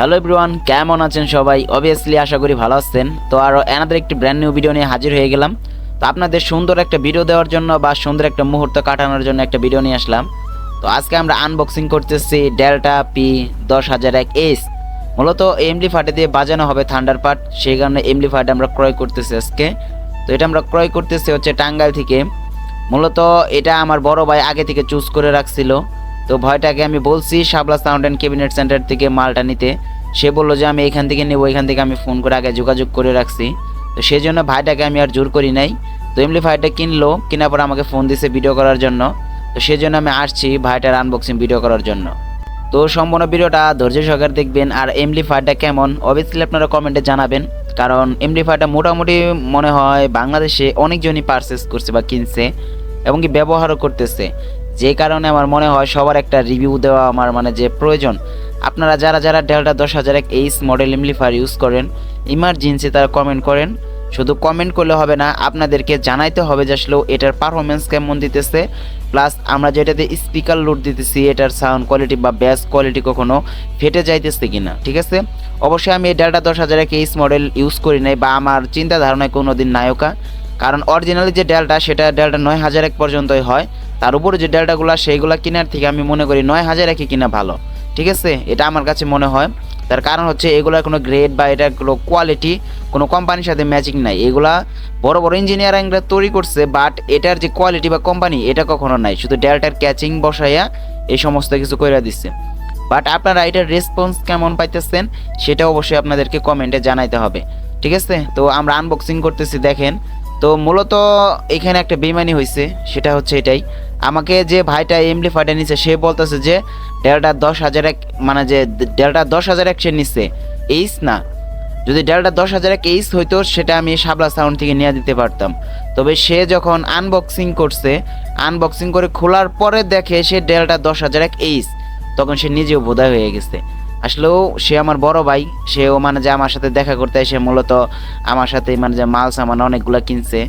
Hello everyone কেমন আছেন সবাই? অবভিয়াসলি আশা করি ভালো আছেন। তো আরও এনাদের একটি ব্র্যান্ড নিউ ভিডিও নিয়ে হাজির হয়ে গেলাম। তো আপনাদের সুন্দর একটা ভিডিও দেওয়ার জন্য বা সুন্দর একটা মুহূর্ত কাটানোর জন্য একটা ভিডিও নিয়ে আসলাম। তো আজকে আমরা আনবক্সিং করতেছি ডেল্টা পি দশ হাজার এক এস মূলত এমডি ফাটে দিয়ে বাজানো হবে থান্ডার পার্ট সেই কারণে এমডি ফাটে আমরা ক্রয় করতেছি আজকে। তো এটা আমরা ক্রয় করতেছি হচ্ছে টাঙ্গাইল থেকে। মূলত এটা আমার বড় ভাই আগে থেকে চুজ করে রাখছিল। তো ভয়টাকে আমি বলছি Shabla sound and cabinet center থেকে মালটা নিতে। সে বলল যে, আমি এখান থেকে নেব, এখান থেকে আমি ফোন করে আগে যোগাযোগ করে রাখছি। তো সেই জন্য ভাইটাকে আমি আর জোর করি নাই। তো এমনি ভাইটা কিনলো, কেনার পর আমাকে ফোন দিছে ভিডিও করার জন্য। তো সেই জন্য আমি আসছি ভাইটার আনবক্সিং ভিডিও করার জন্য। তো সম্পূর্ণ ভিডিওটা ধৈর্য সহকারে দেখবেন। আর এমডি ফায়ারটা কেমন? অবভিয়াসলি আপনারা কমেন্টে জানাবেন। কারণ এমডি ফায়ারটা মোটামুটি মনে হয় বাংলাদেশে অনেকজনই পারচেস করছে বা কিনছে এবং কি ব্যবহারও করতেছে। যে কারণে আমার মনে হয় সবার একটা রিভিউ দেওয়া আমার মানে যে প্রয়োজন। আপনারা যারা যারা ডেল্টা দশ হাজার এক এইচ মডেল এমলিফায়ার ইউজ করেন ইমার্জেন্সি তারা কমেন্ট করেন। শুধু কমেন্ট করলে হবে না, আপনাদেরকে জানাইতে হবে যে আসলে এটার পারফরমেন্স কেমন দিতেছে। প্লাস আমরা যেটাতে স্পিকার লোড দিতেছি, এটার সাউন্ড কোয়ালিটি বা ব্যাস কোয়ালিটি কখনো ফেটে যাইতেছে কিনা, ঠিক আছে? অবশ্যই আমি এই ডেল্টা দশ হাজার এক এইচ মডেল ইউজ করি নাই বা আমার চিন্তা ধারণায় কোনো দিন নায়কা। কারণ অরিজিনালি যে ডেলটা সেটা ডেলটা নয় হাজার এক পর্যন্তই হয়। তার উপরে যে ডেলটাগুলো সেইগুলো কেনার থেকে আমি মনে করি নয় হাজার একই কিনা ভালো। ঠিক আছে? এটা আমার কাছে মনে হয়। তার কারণ হচ্ছে এগুলোর কোনো গ্রেড বা এটার কোনো কোয়ালিটি কোনো কোম্পানির সাথে ম্যাচিং নাই। এগুলা বড় বড় ইঞ্জিনিয়ারিংরা তৈরি করছে বাট এটার যে কোয়ালিটি বা কোম্পানি এটা কখনো নাই। শুধু ডেলটার ক্যাচিং বসাইয়া এই সমস্ত কিছু করে দিচ্ছে বাট আপনারা এটার রেসপন্স কেমন পাইতেছেন, সেটা অবশ্যই আপনাদেরকে কমেন্টে জানাইতে হবে। ঠিক আছে? তো আমরা আনবক্সিং করতেছি, দেখেন। তো মূলত এখানে একটা বেমানি হয়েছে সেটা হচ্ছে এটাই। আমাকে যে ভাইটা এমডি ফাইটা নিছে, সে বলতেছে যে, ডেল্টা দশ হাজার এক মানে যে ডেল্টা দশ হাজার এক সে নিচ্ছে এইস না। যদি ডেল্টা দশ হাজার এক এইস হইতো, সেটা আমি শাবলা সাউন্ড থেকে নিয়ে দিতে পারতাম। তবে সে যখন আনবক্সিং করছে আনবক্সিং করে খোলার পরে দেখে সে ডেল্টা দশ হাজার এক এইস তখন সে নিজেও বোধহয় হয়ে গেছে। আসলেও সে আমার বড় ভাই, সেও মানে যে আমার সাথে দেখা করতে এসে মূলত আমার সাথে মানে যে মাল সামান অনেকগুলো কিনছে।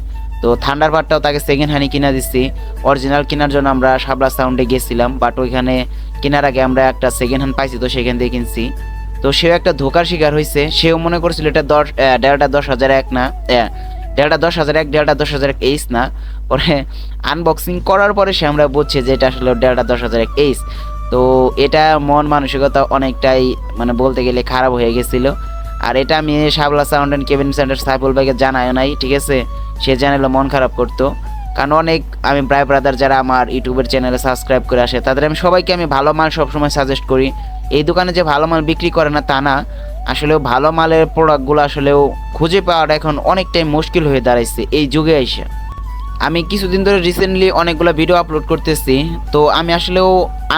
তো থান্ডার পার্টটাও তাকে সেকেন্ড হ্যান্ডই কিনা দিচ্ছি অরিজিনাল কেনার জন্য আমরা শাবলা সাউন্ডে গেছিলাম বাট ওইখানে কেনার আগে আমরা একটা সেকেন্ড হ্যান্ড পাইছি তো সেখান থেকে কিনছি। তো সেও একটা ধোকার শিকার হয়েছে সেও মনে করছিল এটা দশ দেড়টা দশ হাজার এক না দেড়টা দশ হাজার এক দেড়টা দশ হাজার এক এইস না। পরে আনবক্সিং করার পরে সে আমরা বুঝছি যে এটা আসলে দেড়টা দশ হাজার এক এইস তো এটা মন মানসিকতা অনেকটাই মানে বলতে গেলে খারাপ হয়ে গেছিল। আর এটা আমি Shabla sound and cabin center Saiful ভাইকে জানাই নাই, ঠিক আছে? সে জানালে মন খারাপ করতো। কারণ অনেক, আমি প্রায় ব্রাদার যারা আমার ইউটিউবের চ্যানেলে সাবস্ক্রাইব করে আসে, তাদের আমি সবাইকে আমি ভালো মাল সবসময় সাজেস্ট করি। এই দোকানে যে ভালো মাল বিক্রি করে না, তা না। আসলেও ভালো মালের প্রোডাক্টগুলো আসলেও খুঁজে পাওয়াটা এখন অনেকটাই মুশকিল হয়ে দাঁড়াইছে, এই যুগে এসে। আমি কিছুদিন ধরে রিসেন্টলি অনেকগুলো ভিডিও আপলোড করতেছি। তো আমি আসলেও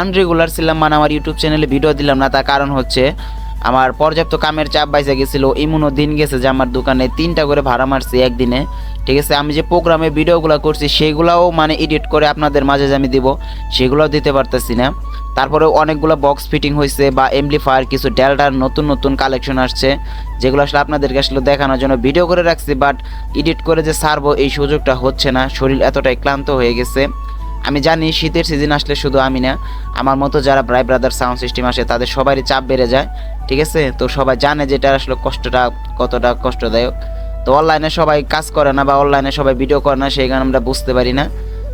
আনরেগুলার ছিলাম মানে আমার ইউটিউব চ্যানেলে ভিডিও দিলাম না, তার কারণ হচ্ছে আমার পর্যাপ্ত কামের চাপ বাইসে গেছিল এমনও দিন গেছে যে আমার দোকানে তিনটা করে ভাড়া মারছি একদিনে। ঠিক আছে, আমি যে প্রোগ্রামে ভিডিওগুলো করছি সেগুলোও মানে এডিট করে আপনাদের মাঝে আমি দিব, সেগুলোও দিতে পারতেছি না। তারপরে অনেকগুলো বক্স ফিটিং হয়েছে বা এমপ্লিফায়ার কিছু ডেল্টার নতুন নতুন কালেকশন আসছে, যেগুলো আসলে আপনাদেরকে আসলে দেখানোর জন্য ভিডিও করে রাখছি বাট এডিট করে যে সারবো এই সুযোগটা হচ্ছে না, শরীর এতটাই ক্লান্ত হয়ে গেছে। আমি জানি শীতের সিজন আসলে শুধু আমি না, আমার মতো যারা ব্রাই ব্রাদার সাউন্ড সিস্টেম আসে, তাদের সবারই চাপ বেড়ে যায়, ঠিক আছে? তো সবাই জানে যে এটা আসলে কষ্টটা কতটা কষ্টদায়ক। তো অনলাইনে সবাই কাজ করে না বা অনলাইনে সবাই ভিডিও করে না, সেই কারণে আমরা বুঝতে পারি না।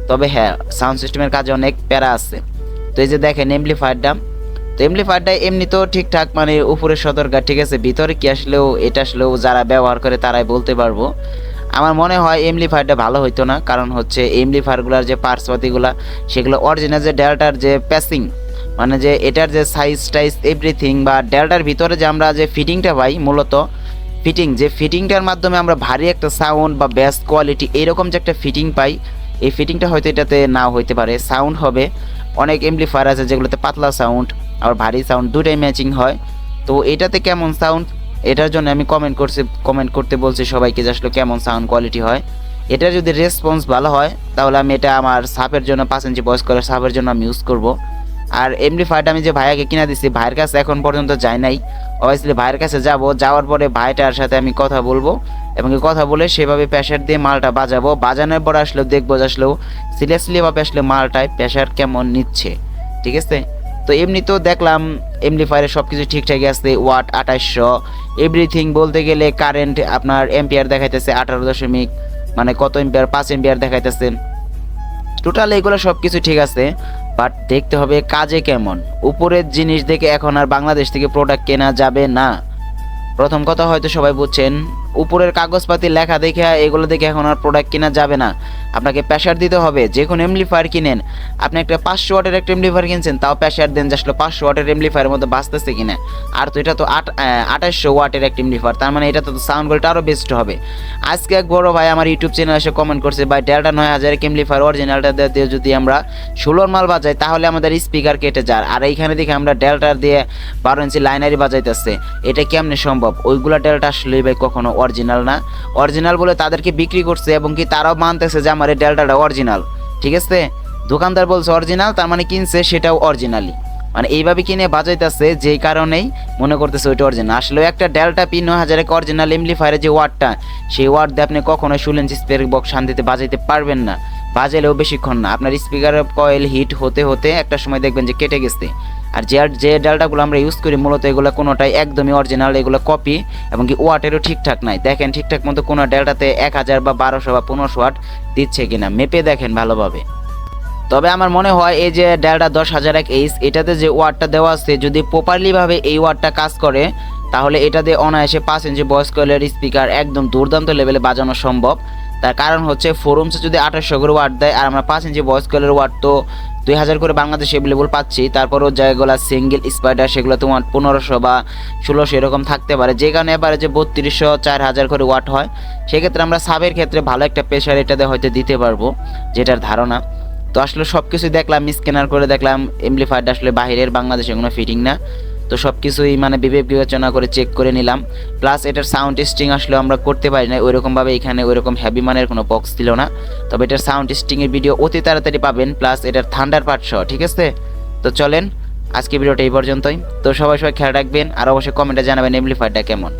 তবে হ্যাঁ সাউন্ড সিস্টেমের কাজে অনেক প্যারা আছে। তো এই যে দেখেন এমপ্লিফায়ারটা তো এমপ্লিফায়ারটা এমনি তো ঠিকঠাক মানে উপরের সতর্কা, ঠিক আছে? ভিতরে কি আসলেও, এটা আসলেও যারা ব্যবহার করে, তারাই বলতে পারব। আমার মনে হয় এমপ্লিফায়ারটা ভালো হইতো না, কারণ হচ্ছে এমপ্লিফায়ারগুলোর যে পার্টসপাতিগুলো সেগুলো অরিজিনাল যে ডেল্টার যে প্যাসিং মানে যে এটার যে সাইজ টাইজ এভরিথিং বা ডেল্টার ভিতরে যে আমরা যে ফিটিংটা পাই মূলত ফিটিং যে ফিটিংটার মাধ্যমে আমরা ভারী একটা সাউন্ড বা বেস্ট কোয়ালিটি এরকম যে একটা ফিটিং পাই, এই ফিটিংটা হয়তো এটাতে নাও হইতে পারে। সাউন্ড হবে, অনেক এমপ্লিফায়ার আছে যেগুলোতে পাতলা সাউন্ড আবার ভারী সাউন্ড দুটাই ম্যাচিং হয়। তো এটাতে কেমন সাউন্ড এটার জন্য আমি কমেন্ট করছি কমেন্ট করতে বলছি সবাইকে যে আসলে কেমন সাউন্ড কোয়ালিটি হয়। এটা যদি রেসপন্স ভালো হয়, তাহলে আমি এটা আমার সাপের জন্য, পাঁচ ইঞ্চি বয়স করে সাপের জন্য আমি ইউজ করব। আর এমনি ফাইট আমি যে ভাইয়াকে কিনা দিছি, ভাইয়ের কাছে এখন পর্যন্ত যাই নাই। অবভিয়াসলি ভাইয়ের কাছে যাব, যাওয়ার পরে ভাইটার সাথে আমি কথা বলব। এবং কথা বলে সেভাবে প্রেশার দিয়ে মালটা বাজাবো। বাজানোর পর আসলেও দেখব যে আসলেও সিরিয়াসলি ভাবে আসলে মালটায় প্রেশার কেমন নিচ্ছে। ঠিক আছে? তো এমনি তো দেখলাম এমপ্লিফায়ারে সব কিছু ঠিকঠাকই আছে ওয়াট আঠাশশো এভরিথিং বলতে গেলে কারেন্ট আপনার এম্পিয়ার দেখাইতেছে আঠারো দশমিক মানে কত এম্পিয়ার পাঁচ এম্পিয়ার দেখাইতেছে। টোটাল এগুলো সব কিছু ঠিক আছে বাট দেখতে হবে কাজে কেমন। উপরের জিনিস দেখে এখন আর বাংলাদেশ থেকে প্রোডাক্ট কেনা যাবে না। প্রথম কথা হয়তো সবাই বুঝছেন, উপরের কাগজপাতি লেখা দেখে, এগুলো দেখে এখন আর প্রোডাক্ট কেনা যাবে না। আপনাকে প্রেশার দিতে হবে যে কোনো এমপ্লিফায়ার কিনেন। আপনি একটা পাঁচশো ওয়াটের একটা এমপ্লিফায়ার কিনছেন, তাও প্রেশার দেন আসলে পাঁচশো ওয়াটের এমপ্লিফায়ারের মধ্যে বাঁচতেছে কিনা। আর তো এটা তো আট আঠাশশো ওয়াটের একটা এমপ্লিফায়ার তার মানে এটা তো সাউন্ড কোয়ালিটি আরও বেস্ট হবে। আজকে এক বড় ভাই আমার ইউটিউব চ্যানেল এসে কমেন্ট করছে, ভাই ডেল্টা নয় হাজার এমপ্লিফায়ার অরিজিনালটা দিয়ে যদি আমরা ষোলোর মাল বাজাই, তাহলে আমাদের স্পিকার কেটে যায়। আর এইখানে দেখে আমরা ডেল্টার দিয়ে বারো ইঞ্চি লাইনারি বাজাইতেছে। এটা কেমনে সম্ভব? ওইগুলা ডেল্টা আসলে ভাই কখনো অরিজিনাল না। অরিজিনাল বলে তাদেরকে বিক্রি করছে এবং কি তারাও মানতেছে যে আমার এই ডেল্টাটা অরিজিনাল ঠিক আছে? দোকানদার বলছে অরিজিনাল তার মানে কিনছে সেটাও অরিজিনালি মানে এইভাবে কিনে বাজাইতেছে, যেই কারণেই মনে করতেছে ওইটা অরিজিনাল আসলে একটা ডেল্টা পি নয় হাজার অরিজিনাল এমপ্লিফায়ারের যে ওয়ার্ডটা, সেই ওয়ার্ড দিয়ে আপনি কখনোই শুনলেন যে স্পিকার বক্স শান্তিতে বাজাইতে পারবেন না। বাজাইলেও বেশিক্ষণ না। আপনার স্পিকারের কয়েল হিট হতে হতে একটা সময় দেখবেন যে কেটে গেছে। আর যে যে ডালটাগুলো আমরা ইউজ করি, মূলত এগুলো কোনোটাই একদমই অরিজিনাল এগুলো কপি এবং কি ওয়াটেরও ঠিকঠাক নাই। দেখেন ঠিকঠাক মতো কোনো ডালটাতে এক হাজার বা বারোশো বা পনেরোশো ওয়াট দিচ্ছে কিনা, মেপে দেখেন ভালোভাবে। তবে আমার মনে হয় এই যে ডেলটা দশ হাজার এক এইচ এটাতে যে ওয়াটটা দেওয়া আছে, যদি প্রপারলিভাবে এই ওয়াটটা কাজ করে, তাহলে এটা দিয়ে অনায়াসে পাঁচ ইঞ্চি বয়স কয়েলের স্পিকার একদম দুর্দান্ত লেভেলে বাজানো সম্ভব। তার কারণ হচ্ছে ফোরুমসে যদি আঠাশশো করে ওয়াট দেয়, আর আমরা পাঁচ ইঞ্চি বয়স কয়েলের ওয়াট তো দুই হাজার করে বাংলাদেশে অ্যাভেলেবল পাচ্ছি। তারপরও যেগুলো সিঙ্গেল স্পাইডার সেগুলো তোমার পনেরোশো বা ষোলোশো এরকম থাকতে পারে। যে কারণে এবারে যে বত্রিশশো, চার হাজার করে ওয়াট হয়। সেক্ষেত্রে আমরা সাবের ক্ষেত্রে ভালো একটা প্রেশার এটাতে হয়তো দিতে পারব, যেটার ধারণা। তো আসলে সব কিছু দেখলাম স্ক্যানার করে দেখলাম এমপ্লিফায়ারটা আসলে বাইরের বাংলাদেশে কোনো ফিটিং না। তো সব কিছুই মানে বিবেক বিবেচনা করে চেক করে নিলাম। প্লাস এটার সাউন্ড টেস্টিং আসলে আমরা করতে পারি না ওইরকমভাবে এখানে ওইরকম হ্যাভি মানের কোনো বক্স ছিল না। তবে এটার সাউন্ড টেস্টিংয়ের ভিডিও অতি তাড়াতাড়ি পাবেন প্লাস এটার থান্ডার পার্ট সহ, ঠিক আছে? তো চলেন আজকে ভিডিওটা এই পর্যন্তই। তো সবাই সবাই খেয়াল রাখবেন, আর অবশ্যই কমেন্টে জানাবেন এমপ্লিফায়ারটা কেমন।